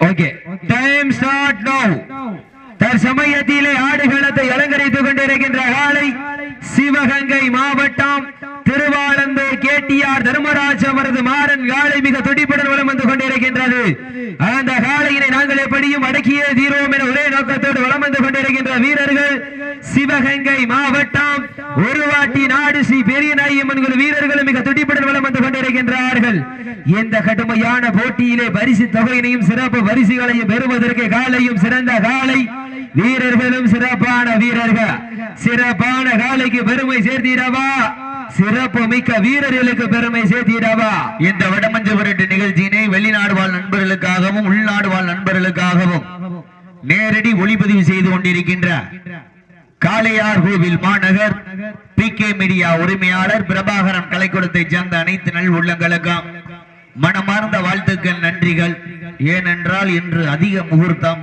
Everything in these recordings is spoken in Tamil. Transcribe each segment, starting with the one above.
ஓகே டைம் ஸ்டார்ட் நோ தற்சமயத்திலே ஆடுகளத்தை அலங்கரித்துக் கொண்டிருக்கின்ற காலை சிவகங்கை மாவட்டம் திருவாளந்தூர் கேடிஆர் தர்மராஜ் அவரது மாறன் காலை மிக துடிப்புடன் வளம் வந்து கொண்டிருக்கின்றது. அந்த காலையினை நாங்கள் எப்படியும் அடக்கியே தீரோம் என ஒரே நோக்கத்தோடு வளம் வந்து கொண்டிருக்கின்ற வீரர்கள் சிவகங்கை மாவட்டம். ஒருவாட்டி நாடு ஸ்ரீ பெரிய நாயம்மன் வீரர்களும் மிக துடிப்புடன் வளம் வந்து கொண்டிருக்கின்றார்கள். இந்த கடுமையான போட்டியிலே பரிசு தொகையினையும் சிறப்பு பரிசுகளையும் பெறுவதற்கு காலையும் சிறந்த காலை. வீரர்களும் சிறப்பான வீரர்கள். சிறப்பான காலைக்கு பெருமை சேர்த்திடவா? சிறப்பு மிக்க வீரர்களுக்கு பெருமை சேர்த்திடவா? இந்த வடமஞ்சு விரட்டு நிகழ்ச்சியினை வெளிநாடு வாழ் நண்பர்களுக்காகவும் உள்நாடு வாழ் நண்பர்களுக்காகவும் நேரடி ஒளிப்பதிவு செய்து கொண்டிருக்கின்ற காளையார் கோவில் மாநகர் பி கே மீடியா உரிமையாளர் பிரபாகரன் கலைக்கூடத்தை சேர்ந்த அனைத்து நல் உள்ளங்களுக்கும் மனமார்ந்த வாழ்த்துக்கள் நன்றிகள். ஏனென்றால் இன்று அதிக முகூர்த்தம்.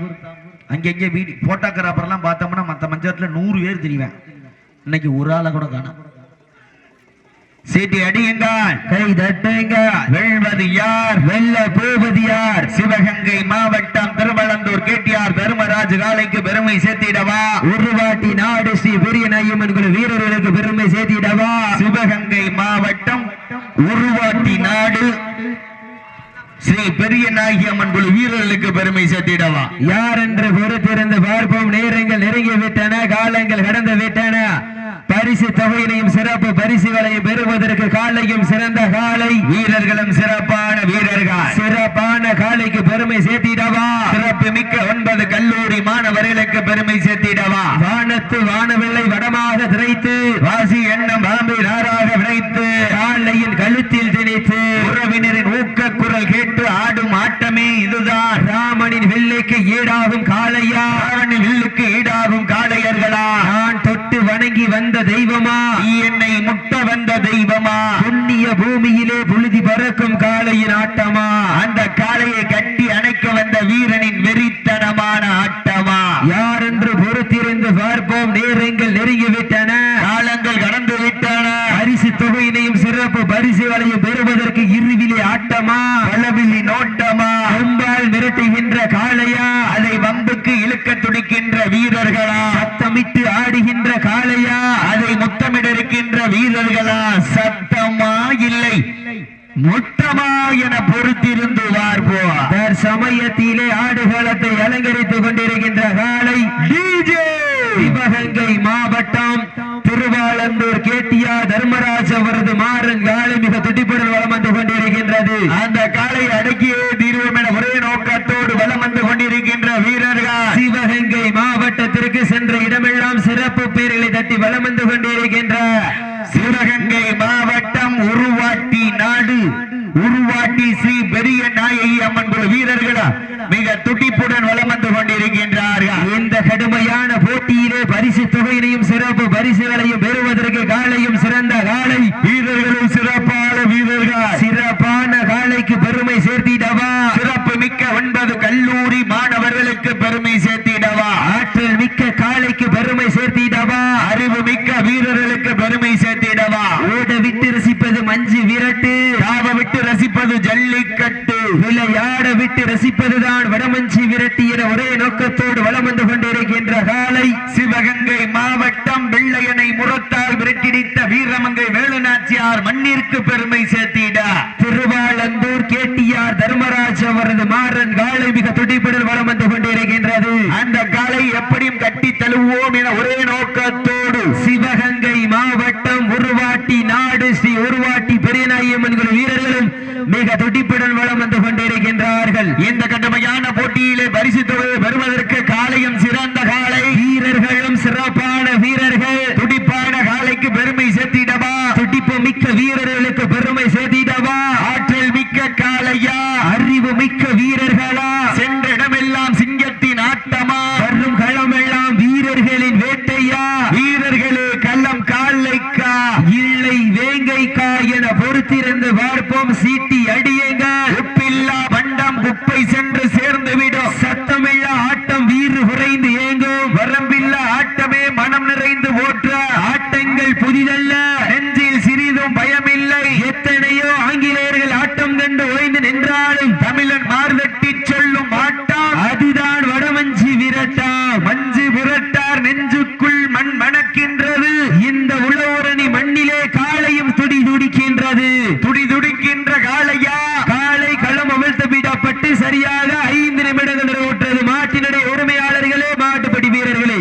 அங்கங்கே வீடு போட்டோகிராஃபர்லாம் பார்த்தோம்னா மற்ற மஞ்சத்துல நூறு பேர் தெரிவேன். இன்னைக்கு ஒரு ஆளை கூட காணும். சீட்டி அடியுங்கள் கை தட்டுங்க வெல்வது யார்? வெல்ல போவது யார்? சிவகங்கை மாவட்டம் திருவள்ளந்தூர் கேட்டியார் தர்மராஜ் காலைக்கு பெருமை சேர்த்திடவா? உருவாட்டி நாடு ஸ்ரீ பெரிய குழு வீரர்களுக்கு பெருமை சேர்த்திடவா? சிவகங்கை மாவட்டம் உருவாட்டி நாடு ஸ்ரீ பெரிய நாயகியம்மன் குழு வீரர்களுக்கு பெருமை சேர்த்திடவா? யார் என்று பொறுத்திருந்து பார்ப்போம். நேரங்கள் நெருங்கி விட்டன காலங்கள் கடந்து விட்டன. பரிசு தொகையினையும் சிறப்பு பரிசுகளையும் பெறுவதற்கு காலையும் சிறந்த காலை. வீரர்களும் சிறப்பான வீரர்கள். சிறப்பான காலைக்கு பெருமை சேர்த்திடவா? சிறப்பு மிக்க ஒன்பது கல்லூரி மாணவர்களுக்கு பெருமை சேர்த்திடவா? வானத்து வானவில்லை வடமாக திரைத்து வாசி எண்ணம் பாம்பை நாராக விளைத்து காலையின் கழுத்தில் திணித்து உறவினரின் ஊக்க குரல் கேட்டு ஆடும் ஆட்டமே இதுதான். ராமனின் வெள்ளைக்கு ஈடாகும் காளையா? வந்த தெய்வமா? நீ என்னை முட்ட வந்த தெய்வமா? புண்ணிய பூமியிலே புழுதி பறக்கும் காளையின் ஆட்டமா? அந்த காளையை கட்டி அணைக்க வந்த வீரனின் வெறித்தனமான ஆட்டமா? யார் என்று பொறுத்திருந்து பார்ப்போம். நேரங்கள் நெருங்கிவிட்டன. காலங்கள் கடந்து விட்டன. பரிசு தொகையினையும் சிறப்பு பரிசுகளையும் பெறுவதற்கு இருவிலே ஆட்டமா? பலவில்லி நோட்டமா? கொம்பால் மிரட்டுகின்ற காளையா? அதை வம்புக்கு இழுக்க துடிக்கின்ற வீரர்களா? சத்தமிட்டு ஆடுகின்ற முத்தமிட இருக்கின்ற வீரர்களா சத்தமா இல்லை. முட்டமா என பொறுத்திருந்து பார்ப்போம் சமயத்திலே ஆடுகளத்தை அலங்கரித்துக் கொண்டிருக்கின்ற காளை டிஜே சிவகங்கை மாவட்டம் திருவாளந்தூர் கேட்டியா தர்மராஜ் அவரது மாறன் காலை மிக துடிப்புடன் வலம் வந்து கொண்டிருக்கின்றது. அந்த காலை அடக்கியே தீர்வோம் என ஒரே நோக்கத்தோடு வலம் வந்து கொண்டிருக்கின்ற வீரர்கள் சிவகங்கை மாவட்டத்திற்கு சென்ற இடமெல்லாம் சிறப்பு பேர்களை தட்டி வலம் வந்து கொண்டிருக்கின்ற சிவகங்கை மாவட்டம் உருவாட்டி நாடு உருவாட்டி ஸ்ரீ பெரிய நாயகி அம்மன் குழு வீரர்கள் மிக துடிப்புடன் வலம் வந்து கொண்டிருக்கின்றார்கள் இந்த கடுமையான போட்டியிலே பரிசு தொகையினையும் சிறப்பு பரிசுகளையும் பெறுவதற்கு காலையும் சிறந்த காலை வீரர்களும் சிறப்பான வீரர்கள் சிறப்பான காலைக்கு பெருமை சேர்த்திடவா சிறப்பு மிக்க ஒன்பது கல்லூரி மாணவர்களுக்கு பெருமை சேர்த்திடவா ஆற்றல் மிக்க காலைக்கு பெருமை சேர்த்திடவா அறிவு மிக்க வீரர்களுக்கு பெருமை சேர்த்திடவா ஓட விட்டு ரசிப்பது மஞ்சு விரட்டு தாவ விட்டு ரசிப்பது ஜல்லிக்கட்டு விளையாட விட்டு ரசிப்பதுதான் வடமஞ்சி விரட்டி என ஒரே நோக்கத்தோடு வலம் வந்து கொண்டிருக்கின்ற காலை சிவகங்கை மாவட்டம் வெள்ளையனை முரத்தால் விரட்டிடித்த வீரமங்கை வேலுநாச்சியார் மண்ணிற்கு பெருமை சேர்த்திட. திருவாளந்தூர் கேட்டியார் தர்மராஜ் அவரது மாறன் காலை மிக துடிப்புடன் வலம் வந்து கொண்டிருக்கின்றது. அந்த காலை எப்படியும் கட்டி தழுவோம் என ஒரே நோக்கத்தோடு சிவகங்கை மாவட்டம் உருவாட்டி நாடு ஸ்ரீ உருவாட்டி பெரியநாயம்மன் வீரர்களும் மிக துடிப்புடன் வலம் வந்து கொண்டிருக்கின்றார்கள். இந்த கடுமையான போட்டியிலே பரிசு தொகையை பெறுவதற்கு காலையும் சிறந்த காலை. வீரர்களும் சிறப்பான வீரர்கள். துடிப்பான காலைக்கு பெருமை சேர்த்திடவா? துடிப்பு மிக்க வீரர்களுக்கு பெருமை சேர்த்திடவா? ஆற்றல் மிக்க காளையா அறிவு மிக்க வீரர்களா சென்ற இடமெல்லாம் சிங்கத்தின் ஆட்டமா வரும் களமெல்லாம் வீரர்களின் வேட்டையா வீரர்களே கள்ளம் காலைக்கா இல்லை வேங்கைக்கா என பொறுத்திருந்து பார்ப்போம் சீட்டி அடியுங்கள் உப்பில்லா பண்டம் குப்பை சென்று சேர்ந்து விடும் சத்தமில்லா ஆட்டம் வீறு குறைந்து ஏங்கும் வரம்பில்லா ஆட்டமே மனம் நிறைந்து ஓற்ற ஆட்டங்கள் புதிதல்ல நெஞ்சில் சிறிதும் பயமில்லை எத்தனையோ ஆங்கிலேயர்கள் ஆட்டம் கண்டு ஓய்ந்து நின்றாலும் தமிழன் மார்வெட்டி சொல்லும் ஆட்டம் வருகிறது துடி துடிக்கின்ற காளையா காலை களம் அவிழ்த்து விடப்பட்டு சரியாக ஐந்து நிமிடங்கள் நிறைவுற்றது மாட்டினுடைய உரிமையாளர்களே மாட்டுப்படி வீரர்களே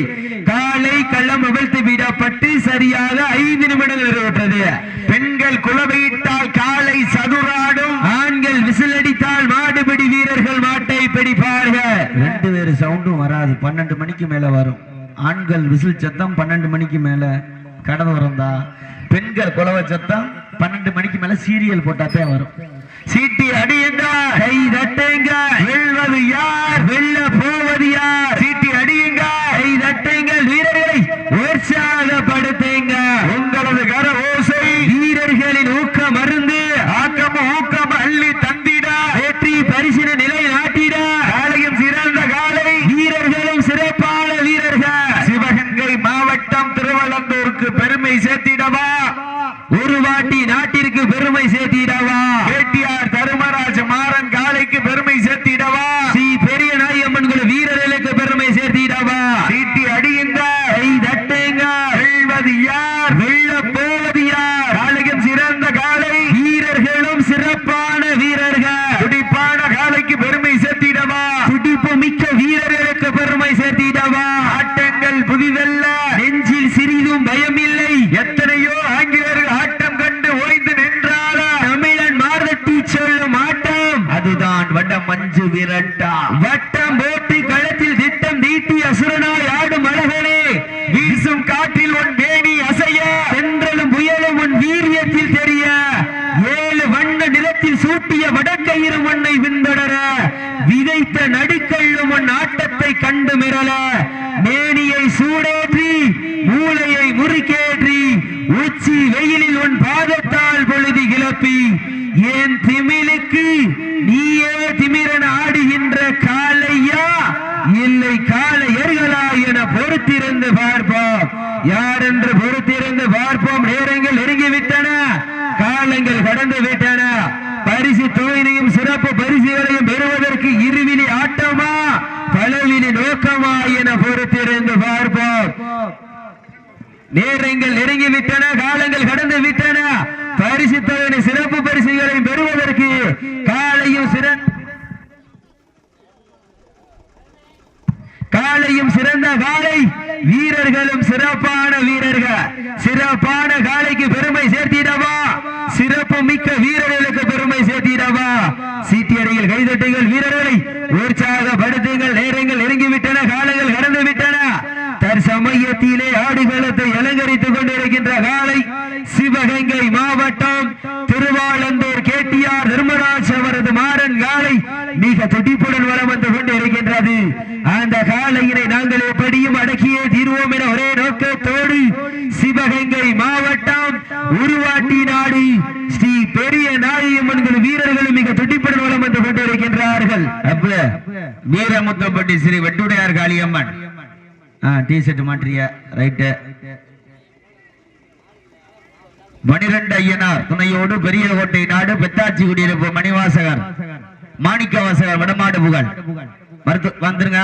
காலை களம் அவிழ்த்து விடப்பட்டு சரியாக ஐந்து நிமிடங்கள் நிறைவுற்றது பெண்கள் குலவையிட்டால் காளை சதுராடும் ஆண்கள் விசிலடித்தால் மாடுபிடி வீரர்கள் மாட்டை பிடிப்பார்கள். ரெண்டு பேரு சவுண்டும் வராது. பன்னெண்டு மணிக்கு மேல வரும். ஆண்கள் விசில் சத்தம் பன்னெண்டு மணிக்கு மேல கடை திறந்தா பெண்கள் குலவ சத்தம் பன்னெண்டு மணிக்கு மேல சீரியல் போட்டாத்தே வரும். சீட்டி அடியுங்க கை தட்டுங்க. வெல்வது யார்? வெல்ல போவது யார் சீட்டி அடியுங்க கை தட்டுங்கள் வீரர்களை உற்சாகப்படுத்துங்க உங்களது கர ஓசை வீரர்களின் ஊக்கம் மருந்து ஆக்கம் ஊக்கம் அள்ளி தந்திட வெற்றி பரிசின நிலை நாட்டிட காளையும் சிறந்த காளை வீரர்களும் சிறப்பான வீரர்கள் சிவகங்கை மாவட்டம் திருவள்ளந்தூருக்கு பெருமை சேர்த்திடவா ஒரு வாட்டி நாட்டிற்கு பெருமை சேர்த்திடவா கேட்டியார் தருமராஜ மாறன் காளைக்கு பெருமை சேர்த்திடவா ஸ்ரீ பெரிய நாயம்மன் குழு வீரர்களுக்கு பெருமை சேர்த்திடவா சீட்டி அடியுங்க கை தட்டுங்க வெல்வது யார் வெல்ல போவது யார் காளையும் சிறந்த காளை வீரர்களும் சிறப்பான வீரர்கள் துடிப்பான காளைக்கு பெருமை சேர்த்திடவா துடிப்பு மிக்க வீரர்களுக்கு பெருமை சேர்த்திடவா ஆட்டங்கள் புதிதல்ல நெஞ்சில் சிறிதும் பயமில்லை எத்தனையோ ஆங்கிலேயர்கள் ஆட்டம் கண்டு ஓய்ந்து நின்றாலும் தமிழன் மார்தட்டி சொல்லும் ஆட்டம் அதுதான் வட மஞ்சு விரட்ட யார் என்று பொறுத்திருந்து பார்ப்போம். நேரங்கள் நெருங்கிவிட்டன. காலங்கள் கடந்து விட்டன பரிசு தொகையினையும் சிறப்பு பரிசுகளையும் பெறுவதற்கு இருவிழி ஆட்டமா? பலவிழி நோக்கமா என பொறுத்திருந்து பார்ப்போம். நேரங்கள் நெருங்கி விட்டன காலங்கள் கடந்து விட்டன பரிசு தொகையினை சிறப்பு பரிசுகளையும் பெறுவதற்கு காலையும் சிறந்த காலையும் சிறந்த காலை வீரர்களும் சிறப்பான வீரர்கள். சிறப்பான காலைக்கு பெருமை சேர்த்திடவா? சிறப்பு மிக்க வீரர்களுக்கு பெருமை சேர்த்திடவா? சீட்டியடையில் கைதட்டுங்கள் வீரர்களை. உற்சாகப்படுத்துங்கள். நேரங்கள் நெருங்கிவிட்டன. காலங்கள் கடந்து விட்டன. தற்சமயத்திலே ஆடுகளத்தை அலங்கரித்துக் கொண்டிருக்கின்ற காலை சிவகங்கை மாவட்டம் திருவாளந்தூர் கேட்டியார் தர்மராஜ் அவரது மாறன் காலை மிக துடிப்புடன் வலம் வந்து கொண்டிருக்கின்றது. அந்த காலையினை நாங்கள் எப்படியும் அடக்கியே தீர்வோம் என ஒரே நோக்கத்தோடு சிவகங்கை மாவட்டம் உருவாட்டி நாடு. ஸ்ரீ பெரிய நாயம்மன் குழு வீரர்களும் மிக துடிப்புடன் வளம் வந்து கொண்டிருக்கின்றார்கள் அப்ப வீரமுத்தப்பட்டி ஸ்ரீ வெட்டுடையார் காளியம்மன். ஆ டி ஷர்ட் மாற்றிய ரைட்டு மணிகண்ட ஐயனார் துணையோடு பெரிய கோட்டை நாடு பெத்தாச்சி குடியிருப்பு மணிவாசகர் மாணிக்க வாசகர் வடமாடு புகழ். மருத்து வந்துருங்க.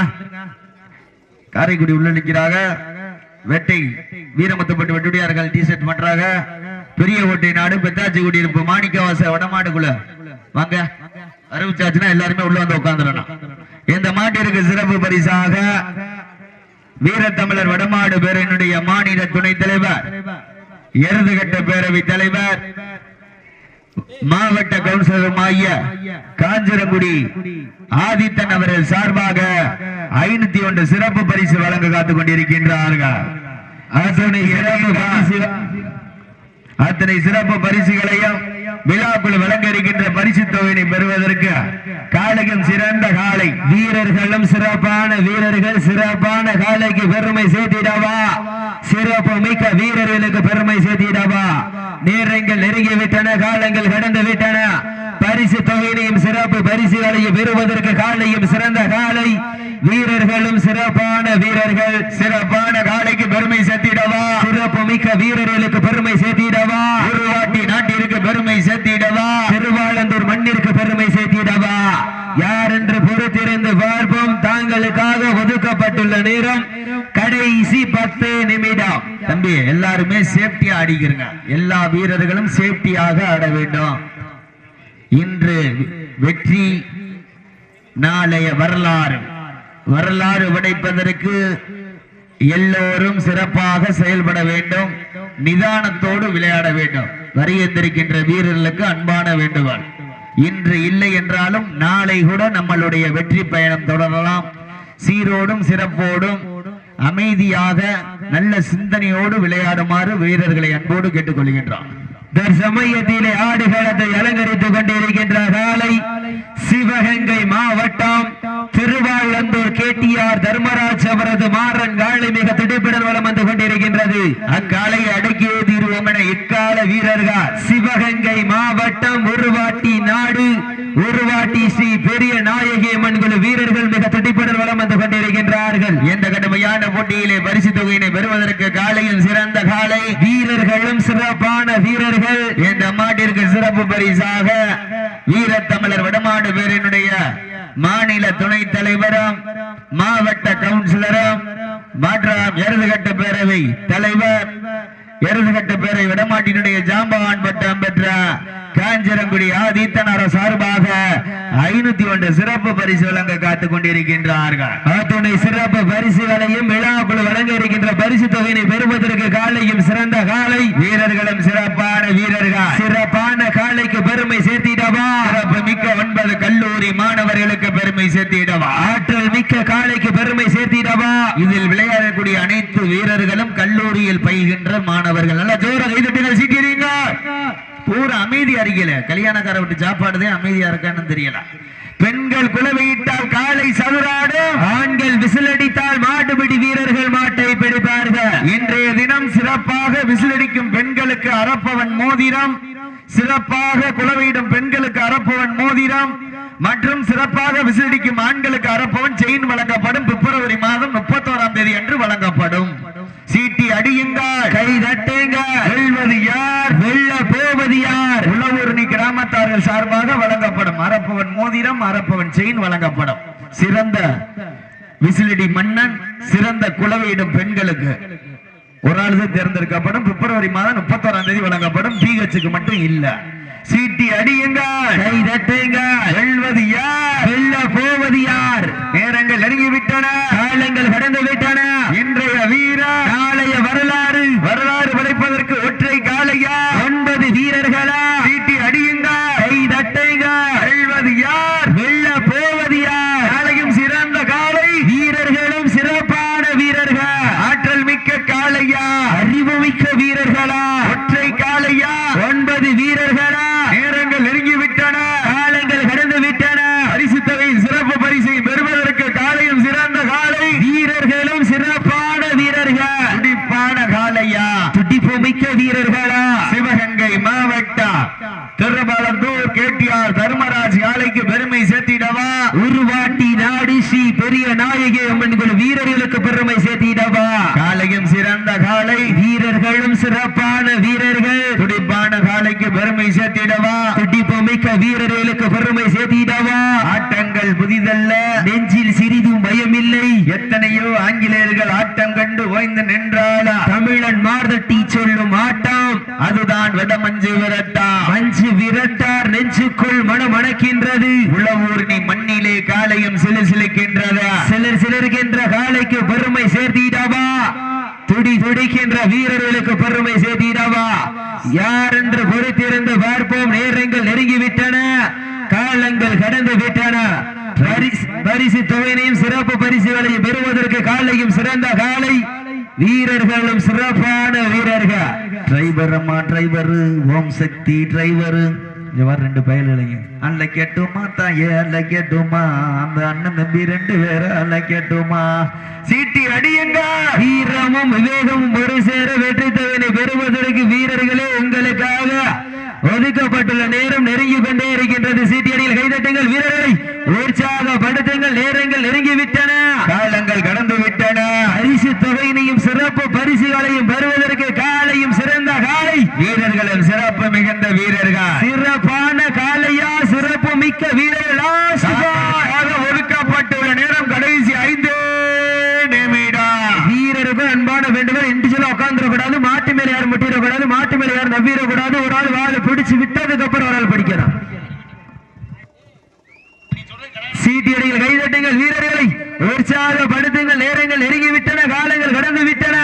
காரைக்குடி உள்ள நிற்கிறாங்க. வெட்டை வீரமுத்தப்பட்டு வெட்டுடையார்கள் டி ஷர்ட் பண்றாங்க பெரிய ஓட்டை நாடு பெத்தாச்சி குடியிருப்பு மாணிக்க வாசகர் வடமாடுக்குள்ள. வாங்க. அறிவிச்சாச்சுன்னா எல்லாருமே உள்ள வந்து உட்காந்துடணும் இந்த மாட்டிற்கு சிறப்பு பரிசாக வீரத்தமிழர் வடமாடு பேரனுடைய மாநில துணைத் தலைவர் எருதுகட்ட பேரவை தலைவர் மாவட்ட கவுன்சிலர் ஆகிய காஞ்சிரங்குடி ஆதித்தன் அவர்கள் சார்பாக ஐநூத்தி ஒன்று சிறப்பு பரிசு வழங்க காத்துக் கொண்டிருக்கின்றார்கள் அத்தனை சிறப்பு பரிசுகளையும் விழாக்குள் வழங்க இருக்கின்ற பரிசு தொகையினை பெறுவதற்கு காலையும் சிறந்த காலை. வீரர்களும் சிறப்பான வீரர்கள் சிறப்பான காலைக்கு பெருமை சேர்த்திடவா? சிறப்பு மிக்க வீரர்களுக்கு பெருமை சேர்த்திடவா? நேரங்கள் நெருங்கிவிட்டன காலங்கள் கடந்து விட்டன பரிசு தொகையினையும் சிறப்பு பரிசுகளையும் பெறுவதற்கு காலையும் சிறந்த காலை. வீரர்களும் சிறப்பான வீரர்கள் சிறப்பான காலை மிக்க வீரர்களுக்கு பெருமை சேர்த்திடவா? உருவாட்டி நாட்டிற்கு பெருமை சேர்த்திடவா? திருவாளந்தூர் மண்ணிற்கு பெருமை சேர்த்திடவா? யார் என்று பொறுத்திருந்து பார்ப்போம். தாங்களுக்காக ஒதுக்கப்பட்டுள்ள நேரம் கடைசி பத்து நிமிடம். தம்பி எல்லாருமே சேஃப்டியா ஆடிக்கிறங்க எல்லா வீரர்களும் சேஃப்டியாக ஆட வேண்டும். இன்று வெற்றி நாளைய வரலாறு. வரலாறு படைப்பதற்கு எல்லோரும் சிறப்பாக செயல்பட வேண்டும். நிதானத்தோடு விளையாட வேண்டும். வரியந்திருக்கின்ற வீரர்களுக்கு அன்பான வேண்டுகோள். இன்று இல்லை என்றாலும் நாளை கூட நம்மளுடைய வெற்றி பயணம் தொடரலாம். சீரோடும் சிறப்போடும் அமைதியாக நல்ல சிந்தனையோடு விளையாடுமாறு வீரர்களை அன்போடு கேட்டுக்கொள்கின்றான் தற்சமயத்திலே ஆடுகளத்தை அலங்கரித்துக் கொண்டிருக்கின்ற காலை சிவகங்கை மாவட்டம் திருவாளந்தூர் கேடிஆர் தர்மராஜ் அவரது மாறன் காலை மிக திடுப்புடன் வளம் வந்து கொண்டிருக்கின்றது. அக்காலை அடக்கியே தீர்வோம் என இக்கால வீரர்கள் சிவகங்கை மாவட்டம் உருவாட்டி நாடு உருவாட்டி ஸ்ரீ பெரிய நாயகி அம்மன் குழு வீரர்கள் மிக துடிப்புடன் வளம் வந்து வருகிறார்கள் எந்த கடுமையான போட்டியிலே பரிசு தொகையினை பெறுவதற்கு காலையில் சிறந்த காலை. வீரர்களும் சிறப்பான வீரர்கள். இந்த மாட்டிற்கு சிறப்பு பரிசாக வீரத்தமிழர் வடமாடு பேரினுடைய மாநில துணைத் தலைவரும் மாவட்ட கவுன்சிலரும் மாற்றாம் எருதுகட்ட பேரவை தலைவர் எருதுகட்ட பேரவை வடமாட்டினுடைய ஜாம்பவான் பட்டம் பெற்ற காஞ்சரங்குடி ஆதித்தனார சார்பாக ஐநூத்தி ஒன்று சிறப்பு பரிசு வழங்க காத்துக் கொண்டிருக்கின்றார்கள் அத்துணை சிறப்பு பரிசுகளையும் விழாக்குழு வழங்க இருக்கின்ற பரிசு தொகையினை பெறுவதற்கு காலையும் சிறந்த காலை. வீரர்களும் சிறப்பான வீரர்கள். சிறப்பான காலைக்கு பெருமை சேர்த்திடவா? சிறப்பு மிக்க ஒன்பது கல்லூரி மாணவர்களுக்கு பெருமை சேர்த்திடவா? ஆற்றல் மிக்க காலைக்கு பெருமை சேர்த்திடவா? இதில் விளையாடக்கூடிய அனைத்து வீரர்களும் கல்லூரியில் பயில்கின்ற மாணவர்கள். நல்லா ஜோர கைதட்டுகள் சீட்டிடுங்க. ஊர் அமைதி அறிக்கல கல்யாணக்கார விட்டு சாப்பாடுதே அமைதியா இருக்கான்னு தெரியல. பெண்கள் குலவையிட்டால் காலை சதுராடும் ஆண்கள் விசிலடித்தால் மாட்டுப்பிடி வீரர்கள் மாட்டை பிடிப்பார்கள். இன்றைய தினம் சிறப்பாக விசிலடிக்கும் பெண்களுக்கு அரப்பவன் மோதிரம். சிறப்பாக குலவையிடும் பெண்களுக்கு அரப்பவன் மோதிரம். மற்றும் சிறப்பாக விசிலடிக்கும் ஆண்களுக்கு அரப்பவன் செயின் வழங்கப்படும் பிப்ரவரி மாதம் முப்பத்தோராம் தேதி அன்று வழங்கப்படும். சீட்டி அடியுங்கள். கை தட்டுங்க வெல்வது யார்? வெல்ல போவது யார்? உளவூரணி கிராமத்தார்கள் சார்பாக வழங்கப்படும் அரப்பவன் மோதிரம் அரப்பவன் செயின் வழங்கப்படும். சிறந்த விசிலடி மன்னன் சிறந்த குலவையிடும் பெண்களுக்கு. ஒரு ஆள் தான் தேர்ந்தெடுக்கப்படும். பிப்ரவரி மாதம் முப்பத்தோராம் தேதி வழங்கப்படும். பிஹெச்சுக்கு மட்டும் இல்ல. சீட்டி அடியுங்கள். கை தட்டுங்க வெல்வது யார்? வெல்ல போவது யார்? நேரங்கள் நெருங்கி விட்டன காலங்கள் கடந்து விட்டன இன்றைய வீரர் நாளைய வரலாறு வரலாறு படைப்பதற்கு ஒற்றை காலையா ஒன்பது வீரர்களா சீட்டி அடியுங்கள் கை தட்டுங்க வெல்வது யார் வெல்ல போவது யார் காலையும் சிறந்த காலை வீரர்களும் சிறப்பான வீரர்கள் ஆற்றல் மிக்க காளையா அறிவுமிக்க வீரர்களா ஒற்றை காளையா ஒன்பது வீரர்களா நேரங்கள் நெருங்கி விட்டன காலங்கள் கடந்து விட்டன பரிசு தொகை சிறப்பு பரிசை பெறுவதற்கு காலையும் சிறந்த காலை வீரர்களும் சிறப்பான வீரர்கள் துடிப்பான காளையா துடிப்பு மிக்க வீரர்களா சிவகங்கை மாவட்டம் திருபலத்தூர் கேட்டியார் தர்மராஜ் ஆலைக்கு பெருமை சேர்த்திடவா? உருவாட்டி நாடி ஸ்ரீ பெரிய நாயகி அம்மன் குழு வீரர்களுக்கு பெருமை சேர்த்திடவா? காலையும் சிறந்த காலை வீரர்களும் சிறப்பான வீரர்கள். துடிப்பான காலைக்கு பெருமை சேர்த்திடவா? துடிப்பு மிக்க வீரர்களுக்கு பெருமை சேர்த்திடவா? ஆட்டங்கள் புதிதல்ல நெஞ்சில் சிறிதும் பயமில்லை. எத்தனையோ ஆங்கிலேயர்கள் ஆட்டம் கண்டு ஓய்ந்து நின்றாளா? தமிழன் மார்தட்டி சொல்லும் ஆட்டம். அதுதான் வடமஞ்சு விரட்டா. மஞ்சு விரட்டார் நெஞ்சுக்குள் மனம் அணக்கின்றது உளவூர்ணி மண்ணிலே காலையும் சிலு சிலுக்கின்றதா? சிலர் சிலர்கின்ற காலைக்கு பெருமை சேர்த்திடவா? துடி துடிக்கின்ற வீரர்களுக்கு பெருமை சேர்த்திடவா? யார் என்று பொறுத்திருந்து பார்ப்போம். நேரங்கள் நெருங்கிவிட்டன. காலங்கள் கடந்து விட்டன. பரிசு- பரிசு தொகையினையும் சிறப்பு பரிசுகளையும் பெறுவதற்கு காலையும் சிறந்த காலை. வீரர்களும் சிறப்பான வீரர்கள். டிரைவர் அம்மா டிரைவர் ஓம் சக்தி டிரைவர் ரெண்டு பயலுங்க அல்ல கேட்டுமா தாயே அல்ல கேட்டுமா? அந்த அண்ணன் தம்பி ரெண்டு பேர அல்ல கேட்டுமா? சீட்டி அடியுங்க. வீரமும் விவேகமும் ஒரு சேர வெற்றி தொகையினை பெறுவதற்கு வீரர்களே உங்களுக்காக ஒதுக்கப்பட்டுள்ள நேரம் நெருங்கி கொண்டே இருக்கின்றது சீட்டியடியில் கைதட்டுங்கள் வீரர்களை உற்சாகப்படுத்துங்கள் நேரங்கள் நெருங்கி விட்டன காலங்கள் கடந்து விட்டன பரிசு தொகையினையும் சிறப்பு பரிசுகளையும் பெறுவதற்கு காலையும் சிறந்த காலை வீரர்களும் சிறப்பு மிகுந்த வீரர்கள் சிறப்பான காலையா சிறப்பு மிக்க வீரர்களா சுபா ஆக ஒதுக்கப்பட்டுள்ள நேரம் கடைசி ஐந்து நிமிடம் வீரருக்கும் அன்பான வேண்டுகோள் இன்று சொல்ல உட்கார்ந்து அப்புறம் ஒரு ஆள் படிக்கணும் சீட்டியடிகள் கைதட்டுங்கள் வீரர்களை உற்சாகப்படுத்துங்கள் நேரங்கள் நெருங்கிவிட்டன காலங்கள் கடந்து விட்டன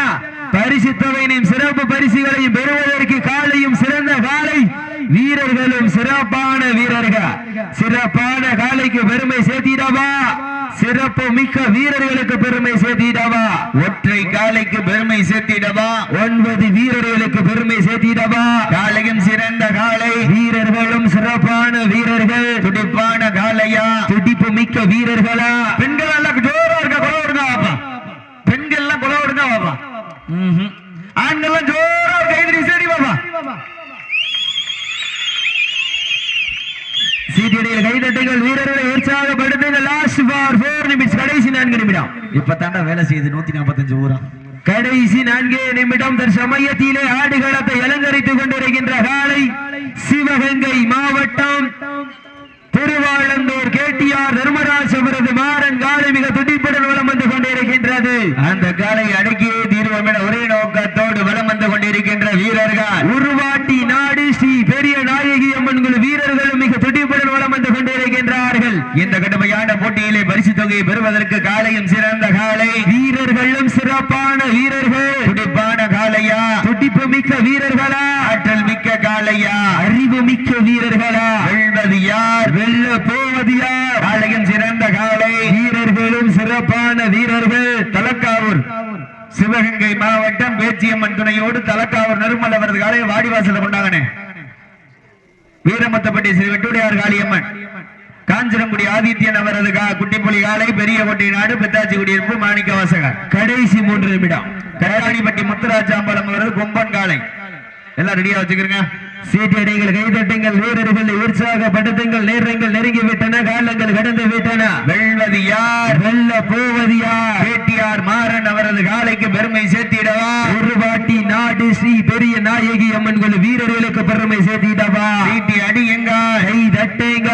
பரிசு தொகையினையும் சிறப்பு பரிசுகளையும் பெறுவதற்கு காலையும் சிறந்த காலை. வீரர்களும் சிறப்பான வீரர்கள். சிறப்பான காலைக்கு பெருமை சேர்த்திடவா? சிறப்பு மிக்க வீரர்களுக்கு பெருமை சேர்த்திடவா? ஒற்றை காலைக்கு பெருமை சேர்த்திடவா? ஒன்பது வீரர்களுக்கு பெருமை சேர்த்திடவா? காலையும் சிறந்த காலை வீரர்களும் சிறப்பான வீரர்கள். துடிப்பான காலையா துடிப்பு மிக்க வீரர்களா? பெண்கள் எல்லாம் ஜோரா இருக்க குலம் விடுங்க பாப்பா பெண்கள் எல்லாம் குலம் விடுங்க பாப்பா. ஆண்கள் எல்லாம் ஜோரா ஒரு கைதறி சரி பாப்பா சீட்டியடியில் கைதட்டுங்கள் வீரர்களை உற்சாகப்படுத்துங்கள். லாஸ்ட் ஃபார் ஃபோர் நிமிட்ஸ் கடைசி நான்கு நிமிடம். இப்ப தாண்டா வேலை செய்யுது நூத்தி நாற்பத்தஞ்சு ஊரா. கடைசி நான்கு நிமிடம் தற்சமயத்திலே ஆடுகளத்தை அலங்கரித்துக் கொண்டிருக்கின்ற காலை சிவகங்கை மாவட்டம் திருவாளந்தூர் கேடிஆர் தர்மராஜ் அவரது மாறன் காலை மிக துடிப்புடன் வலம் வந்து கொண்டிருக்கின்றது. அந்த காலை அடக்கியே தீர்வோம் என ஒரே நோக்கத்தோடு வலம் வந்து கொண்டிருக்கின்ற வீரர்கள். உருவாட்டி நாடு ஸ்ரீ பெரிய நாயகி அம்மன் வீரர்களும் மிக துடிப்புடன் வலம் வந்து கொண்டிருக்கின்றார்கள் இந்த கடுமையான போட்டியிலே பரிசு தொகையை பெறுவதற்கு காலையும் சிறந்த காலை. வீரர்களும் சிறப்பான வீரர்கள். துடிப்பான காலையா? துடிப்பு மிக்க வீரர்களா? ஆற்றல் மிக்க காலையா? அறிவு மிக்க வீரர்களா? வெல்வது யார் வெல்ல போவது யார் காலையும் சிறந்த காலை. வீரர்களும் சிறப்பான வீரர்கள். தலக்காவூர் சிவகங்கை மாவட்டம் பேச்சியம்மன் துணையோடு தலக்காவூர் நறுமல் அவரது காலையை வாடிவாசல கொண்டாங்கனே வீரமுத்தப்பட்டி ஸ்ரீ வெட்டுடையார் காளியம்மன். காஞ்சிரங்குடி ஆதித்யன் அவரது குட்டிப்புலி காலை பெரிய கொட்டி நாடு பெத்தாச்சி குடியிருப்பு மாணிக்க வாசகர். கடைசி மூன்று நிமிடம். கருணாணிப்பட்டி முத்துராஜாம்பலம் அவரது கொம்பன் காலை. எல்லாம் ரெடியா வச்சுக்கிறீங்க. சீட்டடிகள் கைதட்டுங்கள் வீரர்களை உற்சாகப்படுத்துங்கள் நேரங்கள் நெருங்கி விட்டன காலங்கள் கடந்து விட்டன. வெல்வது யார்? வெல்ல போவது யார்? கேட்டியார் மாறன் அவரது காலைக்கு பெருமை சேர்த்திடவா? உருவாட்டி நாடு ஸ்ரீ பெரிய நாயகி அம்மன் குழு வீரர்களுக்கு பெருமை சேர்த்திடவா? சீட்டி அடியுங்கள் கை தட்டுங்க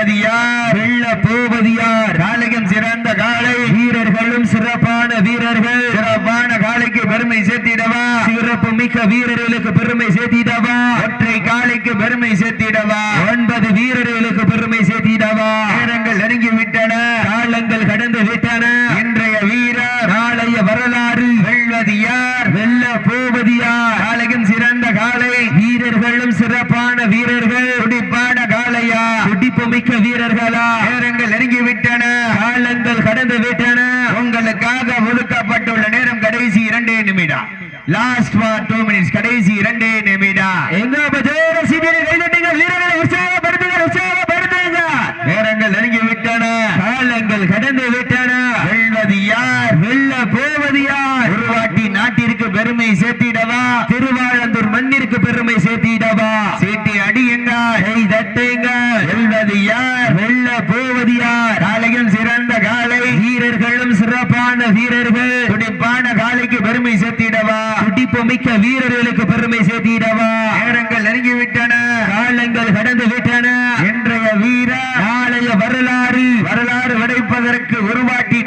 வெல்வது யார் வெல்ல போவது யார் காலையும் சிறந்த காலை. வீரர்களும் சிறப்பான வீரர்கள். சிறப்பான காலைக்கு பெருமை சேர்த்திடவா. சிறப்பு மிக்க வீரர்களுக்கு பெருமை சேர்த்திடவா. ஒற்றை காலைக்கு பெருமை சேர்த்திடவா. ஒன்பது வீரர்களுக்கு பெருமை சேர்த்திடவா நேரங்கள் நெருங்கி விட்டன காலங்கள் கடந்து விட்டன இன்றைய வீரர் நாளைய வரலாறு வெல்வது யார் வெல்ல போவது யார் காலையும் சிறந்த காலை வீரர்களும் சிறப்பான வீரர்கள் துடிப்பான காலையா துடிப்பு மிக்க வீரர்களா நேரங்கள் நெருங்கி விட்டன காலங்கள் கடந்து விட்டன உங்களுக்காக ஒதுக்கப்பட்டுள்ள நேரம் கடைசி இரண்டே நிமிடம் லாஸ்ட் ஃபார் டூ மினிட்ஸ் கடைசி இரண்டே நிமிடம் எங்க பஜோர சிபிஐ கைதட்டுங்க வீரர்களை உற்சாகப்படுத்துங்க உற்சாகப்படுத்துங்க நேரங்கள் நெருங்கி விட்டன காலங்கள் கடந்து விட்டன வெல்வது யார் வெல்ல போவது யார் உருவாட்டி நாட்டிற்கு பெருமை சேர்த்திடவா? திருவாழந்தூர் மண்ணிற்கு பெருமை சேர்த்திடவா? சேர்த்தி அடியுங்க கை தட்டுங்க. வெல்வது யார்? வெல்ல போவது யார்? காலையும் சிறந்த காலை. வீரர்களும் சிறப்பான வீரர்கள். துடிப்பான காலைக்கு பெருமை சேர்த்திடவா? துடிப்பு மிக்க வீரர்களுக்கு பெருமை சேர்த்திடவா? நேரங்கள் நெருங்கிவிட்டு விட்டன காலங்கள் கடந்து விட்டன இன்றைய வீரர் நாளைய வரலாறு வரலாறு படைப்பதற்கு உருவாட்டி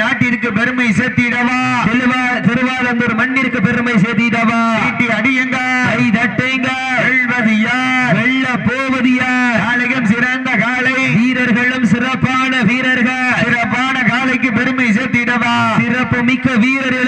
நாட்டிற்கு பெருமை சேர்த்திடவா? திருவா- திருவாலந்தூர் மண்ணிற்கு பெருமை சேர்த்திடவா? சீட்டி அடியுங்கள் கை தட்டுங்க. வெல்வது யார் வெல்ல போவது யார் காலையும் சிறந்த காலை வீரர்களும் சிறப்பான வீரர்கள். சிறப்பான காலைக்கு பெருமை சேர்த்திடவா? சிறப்பு மிக்க வீரர்களுக்கு பெருமை